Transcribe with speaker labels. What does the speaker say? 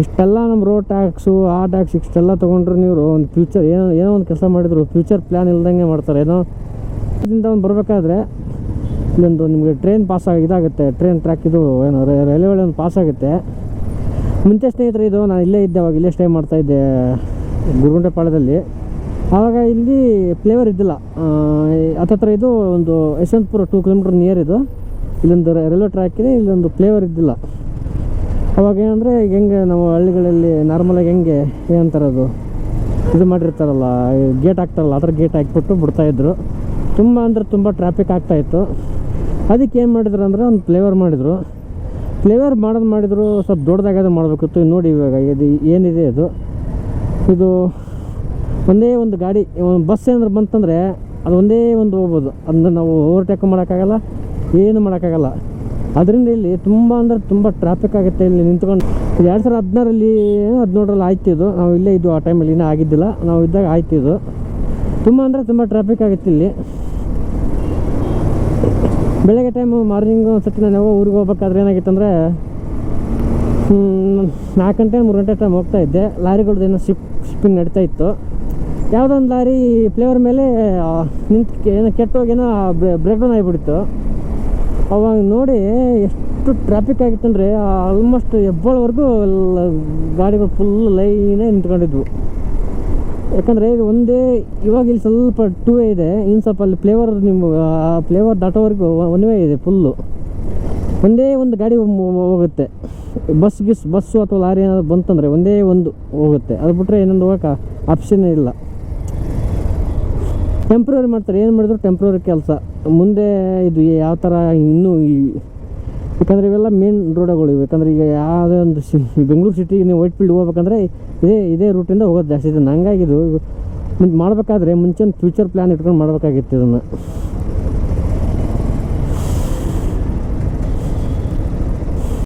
Speaker 1: ಇಷ್ಟೆಲ್ಲ ನಮ್ಮ road tax ಆ ಟ್ಯಾಕ್ಸ್ ಇಷ್ಟೆಲ್ಲ ತೊಗೊಂಡ್ರು ನೀವು ಒಂದು ಫ್ಯೂಚರ್ ಏನೋ ಏನೋ ಒಂದು ಕೆಲಸ ಮಾಡಿದ್ರು ಫ್ಯೂಚರ್ ಪ್ಲ್ಯಾನ್ ಇಲ್ದಂಗೆ ಮಾಡ್ತಾರೆ. ಏನೋ ಇದರಿಂದ ಒಂದು ಬರಬೇಕಾದ್ರೆ ಇಲ್ಲೊಂದು ನಿಮಗೆ ಟ್ರೈನ್ ಪಾಸ್ ಆಗಿ ಇದಾಗುತ್ತೆ. ಟ್ರೈನ್ ಟ್ರ್ಯಾಕ್ ಇದು ಏನೋ ರೈಲ್ವೆ ಒಂದು ಪಾಸ್ ಆಗುತ್ತೆ. ಮುಂಚೆ ಸ್ನೇಹಿತರೆ, ಇದು ನಾನು ಇಲ್ಲೇ ಇದ್ದೆ, ಅವಾಗ ಇಲ್ಲೇ ಸ್ಟೇ ಮಾಡ್ತಾ ಇದ್ದೆ ಗುರುಗುಂಟೆಪಾಳ್ಯದಲ್ಲಿ ಆವಾಗ ಇಲ್ಲಿ ಫ್ಲೇವರ್ ಇದ್ದಿಲ್ಲ. ಹತ್ತತ್ರ ಇದು ಒಂದು ಯಶವಂತಪುರ ಟೂ ಕಿಲೋಮೀಟ್ರ್ ನಿಯರ್ ಇದು. ಇಲ್ಲೊಂದು ರೈಲ್ವೆ ಟ್ರ್ಯಾಕ್ ಇದೆ, ಇಲ್ಲೊಂದು ಫ್ಲೇವರ್ ಇದ್ದಿಲ್ಲ. ಅವಾಗ ಏನಂದರೆ ಈಗ ಹೆಂಗೆ ನಾವು ಹಳ್ಳಿಗಳಲ್ಲಿ ನಾರ್ಮಲಾಗಿ ಹೆಂಗೆ ಏನಂತಾರದು ಇದು ಮಾಡಿರ್ತಾರಲ್ಲ ಗೇಟ್ ಹಾಕ್ತಾರಲ್ಲ ಆ ಥರ ಗೇಟ್ ಹಾಕ್ಬಿಟ್ಟು ಬಿಡ್ತಾಯಿದ್ರು ತುಂಬ ಅಂದರೆ ತುಂಬ ಟ್ರಾಫಿಕ್ ಆಗ್ತಾಯಿತ್ತು ಅದಕ್ಕೆ ಏನು ಮಾಡಿದ್ರು ಅಂದರೆ ಒಂದು ಫ್ಲೇವರ್ ಮಾಡಿದರು. ಫ್ಲೇವರ್ ಮಾಡೋದು ಮಾಡಿದ್ರು, ಸ್ವಲ್ಪ ದೊಡ್ಡದಾಗಾದ್ರೆ ಮಾಡಬೇಕಿತ್ತು. ನೋಡಿ ಇವಾಗ ಇದು ಏನಿದೆ ಅದು. ಇದು ಒಂದೇ ಒಂದು ಗಾಡಿ, ಒಂದು ಬಸ್ ಏನಾದ್ರು ಬಂತಂದರೆ ಅದು ಒಂದೇ ಒಂದು ಹೋಗ್ಬೋದು. ಅದನ್ನ ನಾವು ಓವರ್ಟೇಕ್ ಮಾಡೋಕ್ಕಾಗಲ್ಲ, ಏನು ಮಾಡೋಕ್ಕಾಗಲ್ಲ. ಅದರಿಂದ ಇಲ್ಲಿ ತುಂಬ ಅಂದರೆ ತುಂಬ ಟ್ರಾಫಿಕ್ ಆಗುತ್ತೆ ಇಲ್ಲಿ ನಿಂತ್ಕೊಂಡು. ಎರಡು ಸಾವಿರದ ಹದಿನಾರಲ್ಲಿ ಹದಿನೇಳರಲ್ಲಿ ಆಯ್ತು ಇದು. ನಾವು ಇಲ್ಲೇ ಇದ್ದು ಆ ಟೈಮಲ್ಲಿ ಇನ್ನೂ ಆಗಿದ್ದಿಲ್ಲ. ನಾವು ಇದ್ದಾಗ ಆಯ್ತು ಇದು. ತುಂಬ ಅಂದರೆ ತುಂಬ ಟ್ರಾಫಿಕ್ ಆಗುತ್ತೆ ಇಲ್ಲಿ. ಬೆಳಗ್ಗೆ ಟೈಮು ಮಾರ್ನಿಂಗು ಒಂದ್ಸತಿ ನಾನು ಯಾವಾಗ ಊರಿಗೆ ಹೋಗ್ಬೇಕಾದ್ರೆ ಏನಾಗಿತ್ತು ಅಂದರೆ ನಾಲ್ಕು ಗಂಟೆ, ಮೂರು ಗಂಟೆ ಟೈಮ್ ಹೋಗ್ತಾ ಇದ್ದೆ. ಲಾರಿಗಳದ್ದು ಏನೋ ಶಿಪ್ ಶಿಪ್ಪಿಂಗ್ ನಡೀತಾ ಇತ್ತು. ಯಾವುದೋ ಒಂದು ಲಾರಿ ಫ್ಲೇವರ್ ಮೇಲೆ ನಿಂತು ಏನೋ ಕೆಟ್ಟೋಗೇನೋ ಬ್ರೇಕ್ ಡೌನ್ ಆಗಿಬಿಡ್ತು. ಅವಾಗ ನೋಡಿ ಎಷ್ಟು ಟ್ರಾಫಿಕ್ ಆಗಿತ್ತು ಅಂದರೆ ಆಲ್ಮೋಸ್ಟ್ ಹೆಬ್ಬಾಳ್ವರೆಗೂ ಗಾಡಿಗಳು ಫುಲ್ ಲೈನೇ ನಿಂತ್ಕೊಂಡಿದ್ವು. ಯಾಕಂದರೆ ಇದು ಒಂದೇ, ಇವಾಗ ಇಲ್ಲಿ ಸ್ವಲ್ಪ ಟೂ ವೇ ಇದೆ, ಇನ್ನು ಸ್ವಲ್ಪ ಅಲ್ಲಿ ಫ್ಲೇವರ್ ನಿಮ್ಮ, ಆ ಫ್ಲೇವರ್ ದಾಟೋವರೆಗೂ ಒನ್ ವೇ ಇದೆ ಫುಲ್ಲು ಒಂದೇ ಒಂದು ಗಾಡಿ ಹೋಗುತ್ತೆ. ಬಸ್, ಗಿಸ್, ಬಸ್ಸು ಅಥವಾ ಲಾರಿ ಏನಾದ್ರು ಬಂತಂದರೆ ಒಂದೇ ಒಂದು ಹೋಗುತ್ತೆ. ಅದು ಬಿಟ್ಟರೆ ಇನ್ನೊಂದು ಹೋಗೋಕೆ ಆಪ್ಷನ್ನೇ ಇಲ್ಲ. ಟೆಂಪ್ರವರಿ ಮಾಡ್ತಾರೆ. ಏನು ಮಾಡಿದ್ರು? ಟೆಂಪ್ರವರಿ ಕೆಲಸ. ಮುಂದೆ ಇದು ಯಾವ ಥರ ಇನ್ನೂ ಯಾಕಂದರೆ ಇವೆಲ್ಲ ಮೇನ್ ರೋಡ್ಗಳು ಇವೆ. ಯಾಕಂದರೆ ಈಗ ಯಾವುದೇ ಒಂದು ಬೆಂಗಳೂರು ಸಿಟಿಗೆ ನೀವು ವೈಟ್ ಫೀಲ್ಡ್ ಹೋಗ್ಬೇಕಂದ್ರೆ ಇದೇ ಇದೇ ರೂಟಿಂದ ಹೋಗೋದು ಜಾಸ್ತಿ ಇದೆ. ಹಂಗಾಗಿ ಇದು ಮಾಡಬೇಕಾದ್ರೆ ಮುಂಚೆ ಒಂದು ಫ್ಯೂಚರ್ ಪ್ಲ್ಯಾನ್ ಇಟ್ಕೊಂಡು ಮಾಡಬೇಕಾಗಿತ್ತು ಇದನ್ನು.